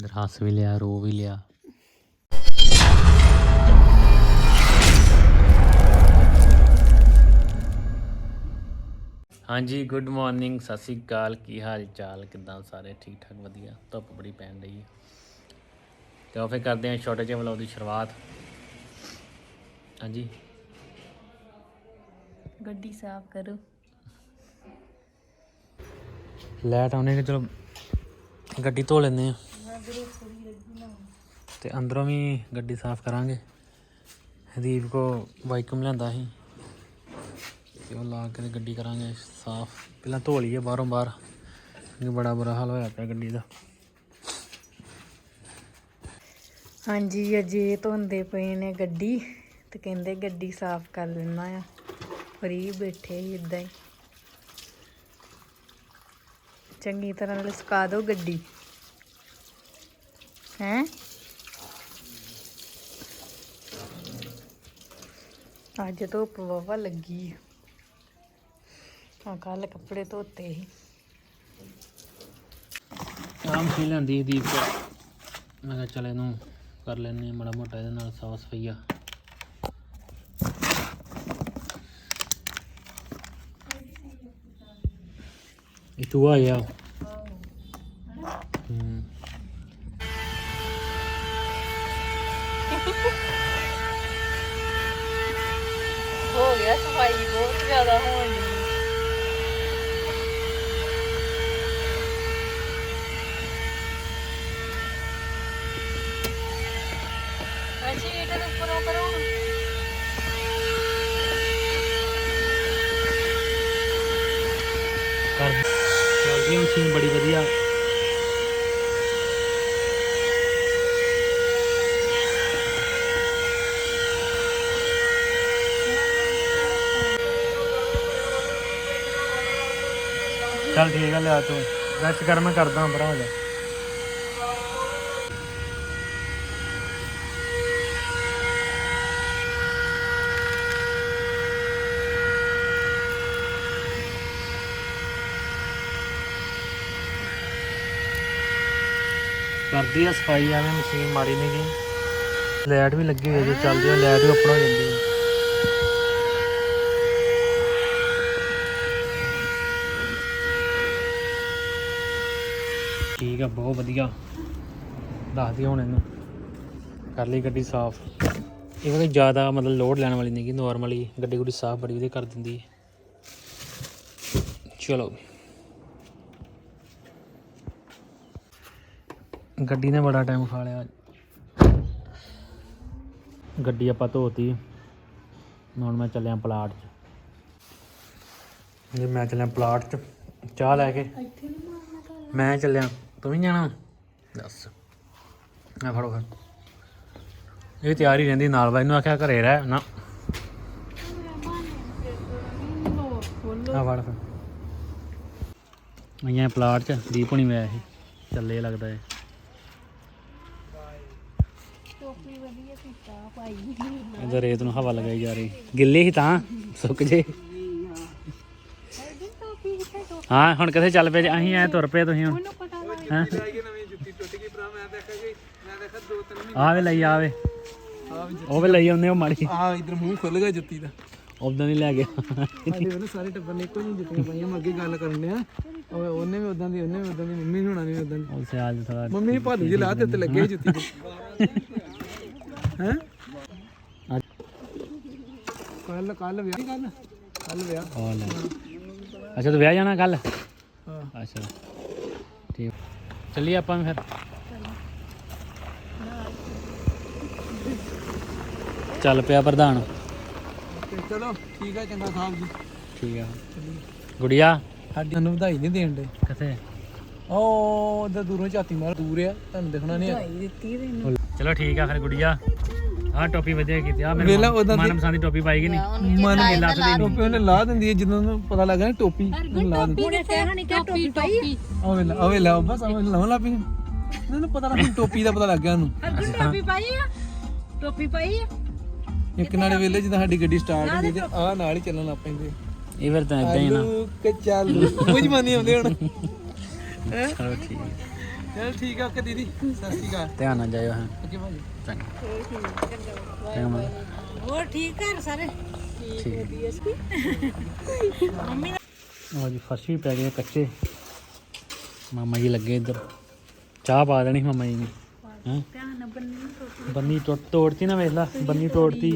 ਇਧਰ ਹੱਸ ਵੀ ਲਿਆ ਰੋ ਵੀ ਲਿਆ। ਹਾਂਜੀ ਗੁੱਡ ਮਾਰਨਿੰਗ ਸਤਿ ਸ੍ਰੀ ਅਕਾਲ। ਕੀ ਹਾਲ ਚਾਲ? ਕਿਦਾਂ ਸਾਰੇ? ਠੀਕ ਠਾਕ ਵਧੀਆ। ਧੁੱਪ ਬੜੀ ਪੈਣ ਰਹੀ ਹੈ ਤੇ ਫਿਰ ਕਰਦੇ ਹਾਂ ਛੋਟੇ ਜਿਹੇ ਵਲੌਗ ਦੀ ਸ਼ੁਰੂਆਤ। ਹਾਂਜੀ। ਗੱਡੀ ਸਾਫ਼ ਕਰੋ। ਲੈਟ ਆਉਣੇ ਕਿ ਚਲੋ ਗੱਡੀ ਧੋ ਲੈਂਦੇ ਆ। ਤੇ ਅੰਦਰੋਂ ਵੀ ਗੱਡੀ ਸਾਫ਼ ਕਰਾਂਗੇ। ਹਦੀਪ ਕੋ ਵਾਈਕਮ ਲਿਆਂਦਾ ਸੀ। ਤੇ ਉਹ ਲਾ ਕੇ ਗੱਡੀ ਕਰਾਂਗੇ ਸਾਫ਼। ਪਹਿਲਾਂ ਧੋ ਲਈਏ ਬਾਹਰੋਂ ਬਾਹਰ। ਕਿਉਂਕਿ ਬੜਾ ਬੁਰਾ ਹਾਲ ਹੋਇਆ ਪਿਆ ਗੱਡੀ ਦਾ। ਹਾਂਜੀ ਅਜੇ ਧੋਂਦੇ ਪਏ ਨੇ ਗੱਡੀ। ਤੇ ਕਹਿੰਦੇ ਗੱਡੀ ਸਾਫ਼ ਕਰ ਲੈਣਾ ਆ। ਫਰੀ ਬੈਠੇ ਇਦਾਂ ਹੀ। ਚੰਗੀ ਤਰ੍ਹਾਂ ਨਾਲ ਸੁਕਾ ਦਿਓ ਗੱਡੀ। ਹੈ। ਅੱਜ ਧੁੱਪ ਵਾਵਾ ਲੱਗੀ ਆ। ਕੱਲ ਕੱਪੜੇ ਧੋਤੇ ਸੀ। ਆਮ ਸੀ ਲੈਂਦੀ ਹਦੀਪ ਕੋ ਮੈਂ ਕਿਹਾ ਚੱਲ ਇਹਨੂੰ ਕਰ ਹਾਂ ਮਾੜਾ ਮੋਟਾ ਇਹਦੇ ਨਾਲ ਸਾਫ਼ ਸਫਾਈਆ। ਇਹ ਚੂਹਾ ਆ ਹੂੰ। ਹੋ, ਸਫ਼ਾਈ ਬਹੁਤ ਜ਼ਿਆਦਾ ਹੋਣ ਦੀ ਅੱਛੀ ਇਹਦੇ ਉੱਪਰੋਂ ਕਰੋ। ਕਰ ਚੱਲਦੀ ਮਸ਼ੀਨ ਬੜੀ ਵਧੀਆ। ਚੱਲ ਠੀਕ ਆ, ਲਿਆ ਤੂੰ। ਰੈਸਟ ਕਰ, ਮੈਂ ਕਰਦਾ ਭਰਾ ਹੋ ਜਾ। ਕਰਦੀ ਆ ਸਫ਼ਾਈ, ਐਵੇਂ ਮਸ਼ੀਨ ਮਾੜੀ ਨਹੀਂ ਗਈ। ਲਾਈਟ ਵੀ ਲੱਗੀ ਹੋਈ ਹੈ ਜੇ ਚੱਲਦੀ ਹੈ ਲਾਈਟ ਵੀ ਓਪਨ ਹੋ ਜਾਂਦੀ ਹੈ ਠੀਕ ਆ ਬਹੁਤ ਵਧੀਆ। ਦੱਸਦੀ ਹੁਣ ਇਹਨੂੰ। ਕਰ ਲਈ ਗੱਡੀ ਸਾਫ਼। ਇਹ ਕੋਈ ਜ਼ਿਆਦਾ ਮਤਲਬ ਲੋਡ ਲੈਣ ਵਾਲੀ ਨਹੀਂ ਗੀ ਨਾਰਮਲੀ ਗੱਡੀ ਗੁੱਡੀ ਸਾਫ਼ ਬੜੀ ਵਧੀਆ ਕਰ ਦਿੰਦੀ ਹੈ ਚਲੋ ਗੱਡੀ ਨੇ ਬੜਾ ਟਾਈਮ ਖਾ ਲਿਆ। ਗੱਡੀ ਆਪਾਂ ਧੋਤੀ। ਹੁਣ ਮੈਂ ਚੱਲਿਆ ਪਲਾਟ 'ਚ। ਜੇ ਮੈਂ ਚੱਲਿਆ ਪਲਾਟ 'ਚ ਚਾਹ ਲੈ ਕੇ। ਮੈਂ ਚੱਲਿਆ। ਤੂੰ ਵੀ ਜਾਣਾ? ਦੱਸ। ਆ ਫੜੋ ਫਿਰ। ਇਹ ਤਿਆਰ ਰਹਿੰਦੀ ਨਾਲ ਬਾਈ ਨੂੰ ਆਖਿਆ ਘਰੇ ਰਹਿ, ਨਾ। ਆ ਫੜ ਫਿਰ। ਆਈਆਂ ਪਲਾਟ 'ਚ, ਦੀਪ ਹੁਣੀ ਮੈਂ ਇਹ, ਚੱਲੇ ਲੱਗਦਾ ਹੈ ਇਧਰ ਰੇਤ ਨੂੰ ਹਵਾ ਲਗਾਈ ਜਾ ਰਹੀ। ਗਿੱਲੇ ਹੀ ਤਾਂ, ਸੁੱਕ ਜੇ। ਹਾਂ, ਹੁਣ ਕਿੱਥੇ ਚੱਲ ਪਏ ਜੇ? ਅਸੀਂ ਐ ਤੁਰ ਪਏ ਤੁਸੀਂ ਹੁਣ। ਹਾਂ। ਆ ਵੇ ਲਈ ਆਵੇ ਉਹ ਵੀ ਲਈ ਆਉਂਦੇ ਉਹ ਮਾੜੀ। ਆ ਇਧਰ ਮੂੰਹ ਖੁੱਲ ਗਿਆ ਜੁੱਤੀ ਦਾ। ਉਦਾਂ ਨਹੀਂ ਲੈ ਗਿਆ। ਸਾਡੇ ਵੇਲੇ ਸਾਰੇ ਟੱਬਰ ਨੇ ਇੱਕੋ ਜਿਹੀ ਜੁੱਤੀਆਂ ਪਾਈਆਂ ਮੈਂ ਅੱਗੇ ਗੱਲ ਕਰਨ ਡਿਆ। ਉਹ ਉਹਨੇ ਵੀ ਉਦਾਂ ਦੀ ਉਹਨੇ ਵੀ ਉਦਾਂ ਦੀ ਮੰਮੀ ਹੋਣਾ ਵੀ ਉਦਾਂ ਦੀ। ਉਹ ਸਿਆਲ ਥੋੜਾ ਮੰਮੀ ਨੇ ਭਾਲੂ ਜੀ ਉੱਤੇ ਲੱਗੇ ਸੀ ਜੁੱਤੀ ਤੇ। ਹੈ? ਕੱਲ ਕੱਲ ਵਿਆਹ ਕੱਲ। ਕੱਲ ਵਿਆਹ। ਅੱਛਾ ਤੂੰ ਵਿਆਹ ਜਾਣਾ ਕੱਲ? ਹਾਂ। ਅੱਛਾ। ਚੱਲੀਏ ਆਪਾਂ ਵੀ ਫਿਰ। ਚੱਲ ਪਿਆ ਪ੍ਰਧਾਨ। ਚਲੋ ਠੀਕ ਆ ਚੰਗਾ ਸਾਹਿਬ ਜੀ। ਠੀਕ ਆ। ਗੁੜੀਆ। ਸਾਡੀ ਨੂੰ ਵਧਾਈ ਨਹੀਂ ਦੇਣ ਦੇ ਕਿੱਥੇ? ਉਹ ਉਧਰ ਦੂਰੋਂ ਝਾਤੀ ਮਾਰ ਦੂਰ ਆ ਤੁਹਾਨੂੰ ਦਿਖਣਾ ਨਹੀਂ ਆ। ਚਲੋ ਠੀਕ ਆ ਫਿਰ ਗੁੜੀਆ। ਆਹ ਟੋਪੀ ਵਧੀਆ ਕੀਤੀ ਆ ਵੇਲਾ ਉਦਾਂ ਦੀ- ਮਨਪਸੰਦ ਦੀ ਟੋਪੀ ਪਾਈ ਕਿ ਨਹੀਂ? ਮਨ ਲੱਥਦੀ ਨਹੀਂ ਟੋਪੀ ਉਹਨੇ ਲਾ ਦਿੰਦੀ ਹੈ ਜਦੋਂ ਉਹਨੂੰ ਪਤਾ ਲੱਗਾ ਨਾ ਟੋਪੀ ਉਹਨੂੰ ਲਾ ਦਿੰਦੀ ਉਹਨੇ ਕਹਿਣਾ ਨਹੀਂ ਕਿ ਟੋਪੀ ਪਾਈ। ਆ ਵੇਲਾ ਆ ਵੇਲਾ ਬਸ ਆ ਲਾਉਣ ਲੱਗ ਪਈ। ਉਹਨੂੰ ਪਤਾ ਲੱਗਾ ਟੋਪੀ ਦਾ ਪਤਾ ਲੱਗ ਗਿਆ ਉਹਨੂੰ। ਅਰਜੁਨ ਟੋਪੀ ਪਾਈ ਆ? ਟੋਪੀ ਪਾਈ ਆ? ਇੱਕ ਨਾਲੇ ਵੇਲੇ ਜਦੋਂ ਸਾਡੀ ਗੱਡੀ ਸਟਾਰਟ ਹੁੰਦੀ ਤੇ ਆ ਨਾਲ ਹੀ ਚੱਲਣ ਲੱਗ ਪੈਂਦੇ। ਇਹ ਫਿਰ ਤਾਂ ਇਦਾਂ ਹੀ ਨਾ। ਆਲੂ ਕਚਾਲੂ ਕੁਝ ਮੰਨੀ ਆਉਂਦੇ ਹੁਣ। ਹੈਂ? ਚਲੋ ਠੀਕ। ਚਲ ਠੀਕ ਆ ਓਕੇ ਦੀਦੀ। ਸਤਿ ਸ਼੍ਰੀ ਅਕਾਲ। ਧਿਆਨ ਨਾਲ ਜਾਇਓ ਹਾਂ। ਓਕੇ ਭਾਜੀ। ਚੰਗਾ। ਚੰਗਾ ਮਾਤਾ। ਹੋਰ ਠੀਕ ਘਰ ਸਾਰੇ? ਠੀਕ। ਮੰਮੀ ਉਹ ਜੀ ਫਰਸ਼ ਵੀ ਪੈ ਗਏ ਕੱਚੇ। ਮਾਮਾ ਜੀ ਲੱਗੇ ਇੱਧਰ। ਚਾਹ ਪਾ ਦੇਣੀ ਮਾਮਾ ਜੀ ਨੇ। ਹੈਂ? ਧਿਆਨ ਨਾਲ ਬੰਨੀ ਨੂੰ ਟੋਟੀ ਬੰਨੀ ਟੁੱਟ ਤੋੜਤੀ ਨਾ ਵੇਖ ਲਾ ਬੰਨੀ ਤੋੜਤੀ।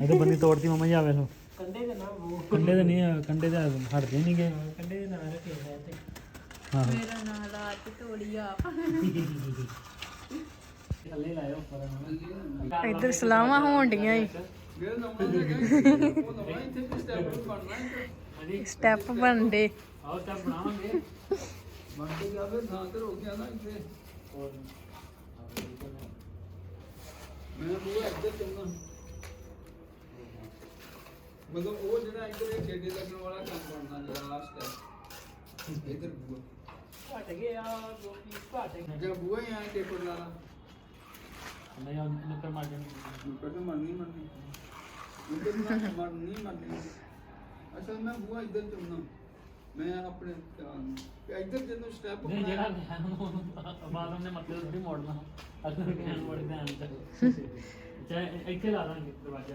ਇਹ ਤਾਂ ਬੰਨੀ ਤੋੜਤੀ ਮਾਮਾ ਜੀ ਆਵੇ ਲੋ ਕੰਡੇ ਦੇ ਨਾ ਉਹ ਕੰਡੇ ਤੇ ਨਹੀਂ ਆ, ਕੰਡੇ ਤੇ ਹਟਦੇ ਨਹੀਂ ਗਏ ਕੰਡੇ ਦੇ ਨਾਲ ਰੱਖੇ ਮੇਰਾ ਨਾਂ ਲਾ ਕੇ ਤੋੜੀ ਆਪ ਪਰ ਇੱਧਰ ਸਲਾਹਾਂ ਹੋਣ ਡੀਆਂ ਈ। ਸਟੈਪ ਬਣਦੇ ਆਓ ਤਾਂ ਬਣਾਵਾਂਗੇ। ਬਣ ਕੇ ਗਿਆ ਫਿਰ ਥਾਂ ਤੇ ਰੁਕ ਗਿਆ ਨਾ ਇੱਥੇ। ਮੈਂ ਬੂਆ ਇੱਧਰ ਚੰਗਾ ਮਤਲਬ ਉਹ ਜਿਹੜਾ ਇੱਧਰ ਇਹ ਛੇੜੇ ਲੱਗਣ ਵਾਲਾ ਕੰਮ ਬਣਨਾ ਜਿਹੜਾ ਲਾਸਟ ਹੈ ਇੱਧਰ ਬੂਆ ਘਟ ਗਿਆ ਲੋਕੀ ਘਟ ਜਾਂ ਬੂਆ ਹੀ ਆਇਆ ਟੇਪਰ ਲਾਲਾ ਨਹੀਂ ਉਹ ਨੁੱਕਰ ਮਾਰ ਜਾਣੀ ਨੁੱਕਰ ਤੇ ਮਰਨੀ ਮਰਨੀ। ਨੁੱਕਰ ਨਾ ਮਰਨੀ ਮਰਨੀ ਅਸਲ ਮੈਂ ਬੂਆ ਇੱਧਰ ਚੁੰਨਾ ਮੈਂ ਆਪਣੇ ਧਿਆਨ ਤੇ ਇੱਧਰ ਜਦੋਂ ਸਟੈਪ ਨਹੀਂ ਜਿਹੜਾ ਬਾਦੋਂ ਨੇ ਮਤਲਬ ਥੋੜੀ ਮੋੜਨਾ। ਅਗਰ ਕਹਿਣ ਮੋੜੇ ਧਿਆਨ ਚ ਚਾਹੇ ਇੱਥੇ ਲਾ ਦਾਂਗੇ ਦਰਵਾਜ਼ਾ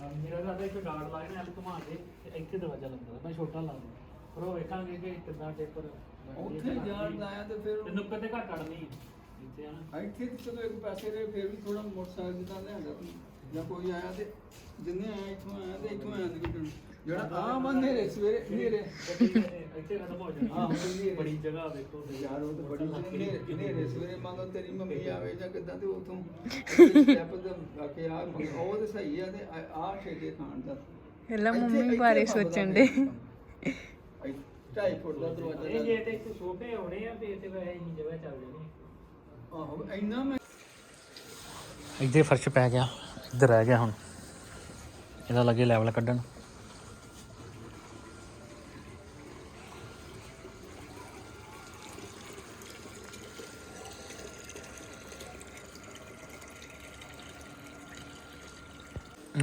ਆ ਮੇਰਾ ਤਾਂ ਇੱਕ ਗਾਰਡ ਲਾਇਆ ਨਾ ਐਲ ਘੁਮਾ ਕੇ ਤੇ ਇੱਥੇ ਦਰਵਾਜ਼ਾ ਲੱਗਦਾ। ਮੈਂ ਛੋਟਾ ਲਾ ਦੂੰ ਪਰ ਉਹ ਵੇਖਾਂਗੇ ਕਿ ਕਿੱਦਾਂ ਟੇਪਰ ਉੱਥੇ ਜਾਣ ਲਾਇਆ ਤੇ ਫਿਰ ਤੇ ਨੁੱਕਰ ਤੇ ਘੱਟ ਅੜਨੀ ਇੱਥੇ ਆ ਨਾ ਇੱਥੇ ਤੇ ਚਲੋ ਇੱਕ ਪੈਸੇ ਦੇ ਫਿਰ ਵੀ ਥੋੜਾ ਮੋਟਰਸਾਈਕਲ ਜਿੱਦਾਂ ਲਿਆਂਦਾ ਜਾਂ ਕੋਈ ਆਇਆ ਤੇ ਜਿੰਨੇ ਆਇਆ ਇੱਥੋਂ ਆਇਆ ਤੇ ਇੱਥੋਂ ਆਇਆ ਨਿਕਲਣ ਜਿਹੜਾ ਆ ਬੰਦੇ ਰੇ ਸਵੇਰੇ ਨੇਰੇ ਇੱਥੇ ਖਤਮ ਹੋ ਜਾਣੀ। ਆਹੋ, ਹਨੇਰੇ। ਬੜੀ ਜਗ੍ਹਾ ਵੇਖੋ ਤੇ ਯਾਰ ਉਹ ਤਾਂ ਬੜੀ ਨੇਰੇ ਨੇਰੇ ਸਵੇਰੇ ਮੰਨ ਲਓ ਤੇਰੀ ਮੰਮੀ ਆਵੇ ਜਾਂ ਕਿੱਦਾਂ ਤੇ ਉਥੋਂ ਸਟੈਪ ਤੇ ਆ ਕੇ ਆ ਉਹ ਤੇ ਸਹੀ ਆ ਤੇ ਆ ਠੇਕੇ ਖਾਣ ਦਾ। ਪਹਿਲਾਂ ਇੱਥੇ- ਮੰਮੀ ਇੱਥੇ ਬਾਰੇ ਸੋਚਣ ਦੇ। ਇੱਥੇ ਢਾਈ ਫੁੱਟ ਦਾ ਦਰਵਾਜ਼ਾ ਇਹ ਜੇ ਤੇ ਇੱਥੇ ਛੋਟੇ ਹੋਣੇ ਆ ਤੇ ਇੱਥੇ ਵੈਸੇ ਇੰਨੀ ਜਗ੍ਹਾ ਚੱਲ ਜਾਣੀ। ਆਹੋ ਇੰਨਾ ਮੈਂ ਇੱਥੇ ਫਰਸ਼ ਪੈ ਗਿਆ। ਇੱਧਰ ਰਹਿ ਗਿਆ ਹੁਣ। ਇਹਦਾ ਲੱਗੇ ਲੈਵਲ ਕੱਢਣ।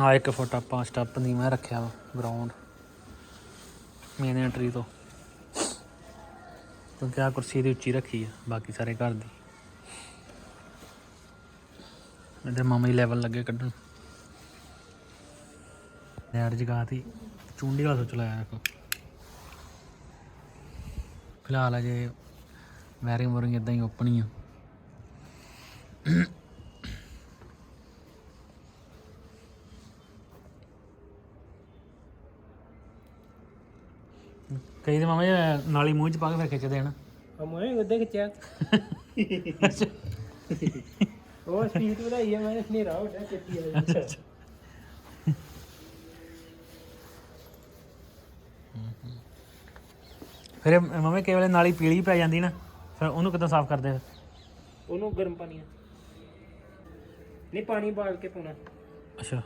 ਆ ਇੱਕ ਫੁੱਟ ਆਪਾਂ ਸਟੈਪ ਨਹੀਂ ਮੈਂ ਰੱਖਿਆ ਵਾ ਗਰਾਊਂਡ ਮੇਨ ਐਂਟਰੀ ਤੋਂ। ਕਿਉਂਕਿ ਆ ਕੁਰਸੀ ਦੀ ਉੱਚੀ ਰੱਖੀ ਆ, ਬਾਕੀ ਸਾਰੇ ਘਰ ਦੀ। ਇਹਦੇ ਮਾਮਾ ਹੀ ਲੈਵਲ ਲੱਗੇ ਕੱਢਣ। ਲੈਟ ਜਗਾਤੀ ਚੁੰਡੀ ਵਾਲਾ ਸੋਚ ਲਾਇਆ ਦੇਖੋ। ਫਿਲਹਾਲ ਅਜੇ ਵੈਰਿੰਗ ਵਰਿੰਗ ਇਦਾਂ ਹੀ ਓਪਨ ਹੀ ਆ। ਕਈ ਦੇ ਮਾਮਾ ਜੀ ਨਾਲੀ ਮੂੰਹ ਚ ਪਾ ਕੇ ਫਿਰ ਖਿੱਚਦੇ ਹਨ ਮੈਂ ਉਹਦੇ ਖਿੱਚਿਆ। ਉਹ ਸਪੀਡ ਵਧਾਈ ਹੈ ਮੈਂ ਹਨੇਰਾ ਹੋ ਗਿਆ ਚੱਟੀ ਆ ਫਿਰ ਮਾਮੇ ਕਈ ਵੇਲੇ ਨਾਲੀ ਪੀਲੀ ਪੈ ਜਾਂਦੀ ਨਾ ਫਿਰ ਉਹਨੂੰ ਕਿੱਦਾਂ ਸਾਫ਼ ਕਰਦੇ ਫਿਰ ਉਹਨੂੰ ਗਰਮ ਪਾਣੀ ਨਹੀਂ ਪਾਣੀ ਬਾਲ ਕੇ ਪਾਉਣਾ। ਅੱਛਾ।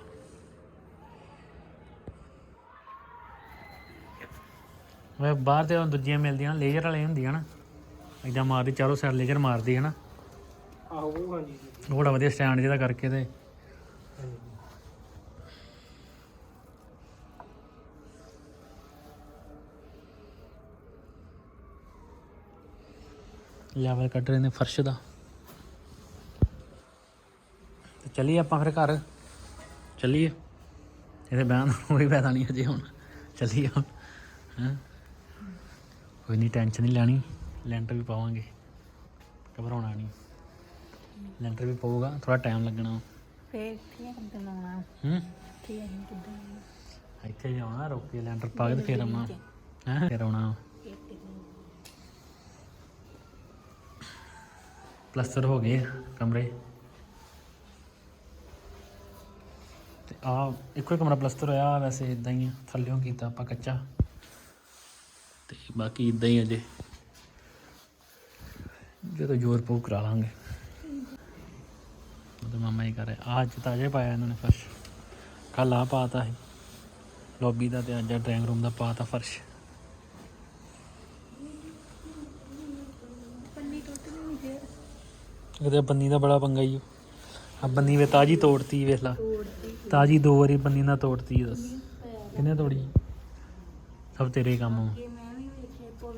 ਵੇ ਬਾਹਰ ਤੇ ਉਹ ਦੂਜੀਆਂ ਮਿਲਦੀਆਂ ਨਾ ਲੇਜ਼ਰ ਵਾਲੇ ਹੁੰਦੀਆਂ ਨਾ। ਇਦਾਂ ਮਾਰਦੀ ਚਾਰੋਂ ਸਾਈਡ ਲੇਜ਼ਰ ਮਾਰਦੀ ਹੈ ਨਾ। ਆਹੋ ਉਹ ਹਾਂਜੀ। ਉਹ ਬੜਾ ਵਧੀਆ ਸਟੈਂਡ ਜਿਹਦਾ ਕਰਕੇ ਤੇ। ਲੈਵਲ ਕੱਢ ਰਹੇ ਨੇ ਫਰਸ਼ ਦਾ। ਤੇ ਚੱਲੀਏ ਆਪਾਂ ਫਿਰ ਘਰ। ਚੱਲੀਏ। ਇਹਦੇ ਬਿਆਨ ਕੋਈ ਫਾਇਦਾ ਨਹੀਂ ਅਜੇ ਹੁਣ। ਚੱਲੀਏ ਹੁਣ। ਹੈਂ? ਕੋਈ ਨਹੀਂ ਟੈਨਸ਼ਨ ਨਹੀਂ ਲੈਣੀ। ਲੈਂਟਰ ਵੀ ਪਾਵਾਂਗੇ। ਘਬਰਾਉਣਾ ਨਹੀਂ ਲੈਂਟਰ ਵੀ ਪਊਗਾ ਥੋੜਾ ਟਾਈਮ ਲੱਗਣਾ। ਫੇਰ ਇੱਥੇ ਕਿੱਦਾਂ ਆਉਣਾ? ਹੂੰ? ਇੱਥੇ ਅਸੀਂ ਕਿੱਦਾਂ ਇੱਥੇ ਜਾਣਾ ਰੁਕ ਕੇ ਲੈਂਟਰ ਪਾ ਕੇ ਫਿਰ ਆਉਣਾ। ਹੈ? ਫਿਰ ਆਉਣਾ। ਪਲਸਟਰ ਹੋ ਗਏ ਕਮਰੇ। ਤੇ ਆ ਇੱਕੋ ਹੀ ਕਮਰਾ ਪਲਸਟਰ ਹੋਇਆ ਵੈਸੇ ਇਦਾਂ ਹੀ ਆ, ਥੱਲਿਓਂ ਕੀਤਾ ਆਪਾਂ ਕੱਚਾ। ਤੇ ਬਾਕੀ ਇਦਾਂ ਹੀ ਅਜੇ ਜਦੋਂ ਜ਼ੋਰ ਪਊ ਕਰਾ ਲਾਂਗੇ। ਉਹਦੇ ਮਾਮਾ ਹੀ ਕਰ ਅੱਜ ਤਾਜ਼ੇ ਪਾਇਆ ਇਹਨਾਂ ਨੇ ਫਰਸ਼। ਕੱਲ ਆ ਪਾਤਾ ਸੀ। ਲੌਬੀ ਦਾ ਤੇ ਅੱਜ ਡਰਾਇੰਗ ਰੂਮ ਦਾ ਪਾਤਾ ਫਰਸ਼। ਇਹਦੇ ਬੰਨੀ ਦਾ ਬੜਾ ਪੰਗਾ ਹੀ ਆ। ਬੰਨੀ ਵੇ ਤਾਜੀ ਤੋੜਤੀ ਵੇਖ ਲਾ। ਤਾਜੀ ਦੋ ਵਾਰੀ ਬੰਨੀ ਨਾਲ ਤੋੜਤੀ ਦੱਸ। ਕਿਹਨੇ ਤੋੜੀ? ਸਭ ਤੇਰੇ ਕੰਮ ਆ।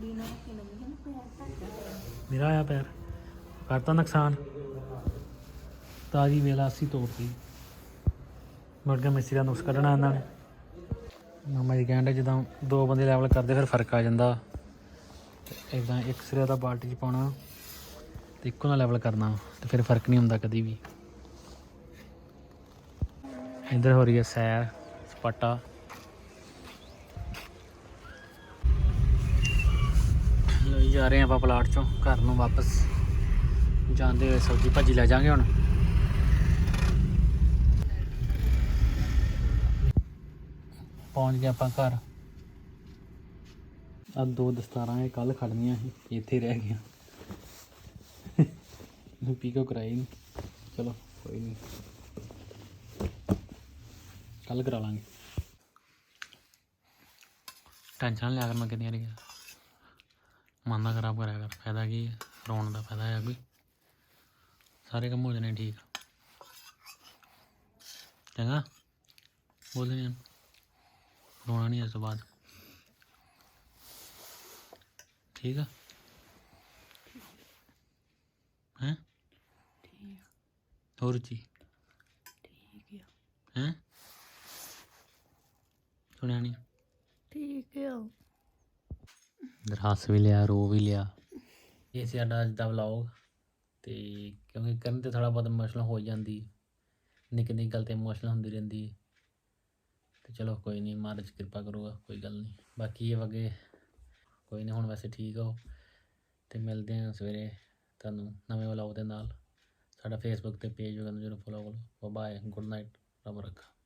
ਮੈਂ ਵੀ ਵੇਖਿਆ ਪੌੜੀ ਨਾਲ ਕਿੰਨਾ ਮੇਰਾ ਆਇਆ ਪੈਰ ਕਰਤਾ ਨੁਕਸਾਨ। ਤਾਜੀ ਵੇਲਾ ਅਸੀਂ ਤੋੜਤੀ। ਮੁੜ ਕੇ ਮਿਸਤਰੀ ਦਾ ਨੁਕਸ ਕੱਢਣਾ ਇਹਨਾਂ ਨੇ। ਮਾਮਾ ਜੀ ਕਹਿੰਦੇ ਜਦੋਂ ਦੋ ਬੰਦੇ ਲੈਵਲ ਕਰਦੇ ਫਿਰ ਫ਼ਰਕ ਆ ਜਾਂਦਾ। ਇਦਾਂ ਇੱਕ ਸਿਰੇ ਦਾ ਬਾਲਟੀ 'ਚ ਪਾਉਣਾ ਤੇ ਇੱਕੋ ਨਾਲ ਲੈਵਲ ਕਰਨਾ ਤੇ ਫਿਰ ਫ਼ਰਕ ਨਹੀਂ ਹੁੰਦਾ ਕਦੀ ਵੀ। ਇੱਧਰ ਹੋ ਰਹੀ ਹੈ ਸੈਰ, ਸਪਾਟਾ। ਜਾ ਰਹੇ ਹਾਂ ਆਪਾਂ ਪਲਾਟ ਚੋਂ, ਘਰ ਨੂੰ ਵਾਪਸ। ਜਾਂਦੇ ਹੋਏ ਸਬਜ਼ੀ ਭਾਜੀ ਲੈ ਜਾਾਂਗੇ ਹੁਣ। ਪਹੁੰਚ ਗਏ ਆਪਾਂ ਘਰ। ਆ ਦੋ ਦਸਤਾਰਾਂ ਇਹ ਕੱਲ ਖੜਨੀਆਂ ਸੀ, ਇੱਥੇ ਰਹਿ ਗਈਆਂ। ਪੀਕੋ ਕਰਾਈ ਨਹੀਂ ਚਲੋ, ਕੋਈ ਨਹੀਂ ਕੱਲ ਕਰਾ ਲਾਂਗੇ। ਟੈਨਸ਼ਨ ਲਿਆ ਕਰ, ਮੈਂ ਕਿੰਨੀ ਰਹੀ ਮਨ ਨਾ ਖਰਾਬ ਕਰਿਆ ਕਰ, ਫਾਇਦਾ ਕੀ ਹੈ? ਰੋਣ ਦਾ ਫਾਇਦਾ ਹੈ ਕੋਈ? ਸਾਰੇ ਕੰਮ ਹੋ ਜਾਣੇ ਠੀਕ। ਚੰਗਾ? ਬੋਲ ਨਹੀਂ ਰੋਣਾ ਨਹੀਂ ਇਸ ਤੋਂ ਬਾਅਦ। ਠੀਕ ਆ? ਹੈ? ਹੋਰ ਜੀ? ਠੀਕ ਆ ਹੈ? ਸੁਣਿਆ ਨਹੀਂ ਠੀਕ ਆ। ਇਧਰ ਹੱਸ ਵੀ ਲਿਆ, ਰੋ ਵੀ ਲਿਆ। ਇਹ ਸੀ ਸਾਡਾ ਅੱਜ ਦਾ ਵਲੌਗ ਤੇ ਕਿਉਂਕਿ ਕਰਨ ਤੇ ਥੋੜਾ ਬਹੁਤ ਇਮੋਸ਼ਨਲ ਹੋ ਜਾਂਦੀ, ਨਿੱਕੀ ਨਿੱਕੀ ਗੱਲ ਤੇ ਇਮੋਸ਼ਨਲ ਹੁੰਦੀ ਰਹਿੰਦੀ। ਹੈ। ਤੇ ਚਲੋ ਕੋਈ ਨਹੀਂ ਮਹਾਰਾਜ ਕਿਰਪਾ ਕਰੂਗਾ, ਕੋਈ ਗੱਲ ਨਹੀਂ ਬਾਕੀ ਇਹ ਵਗੇ ਕੋਈ ਨਹੀਂ ਹੁਣ ਵੈਸੇ ਠੀਕ ਹੋ ਤੇ ਮਿਲਦੇ ਹਾਂ ਸਵੇਰੇ ਤੁਹਾਨੂੰ ਨਵੇਂ ਵਲੌਗ ਦੇ ਨਾਲ। ਸਾਡਾ ਫੇਸਬੁੱਕ ਤੇ ਪੇਜ ਵਗੈਰਾ ਜਰੂਰ ਫੋਲੋ ਕਰੋ। ਬਾਏ ਗੁੱਡ ਨਾਈਟ ਰੱਬ ਰੱਖਾ।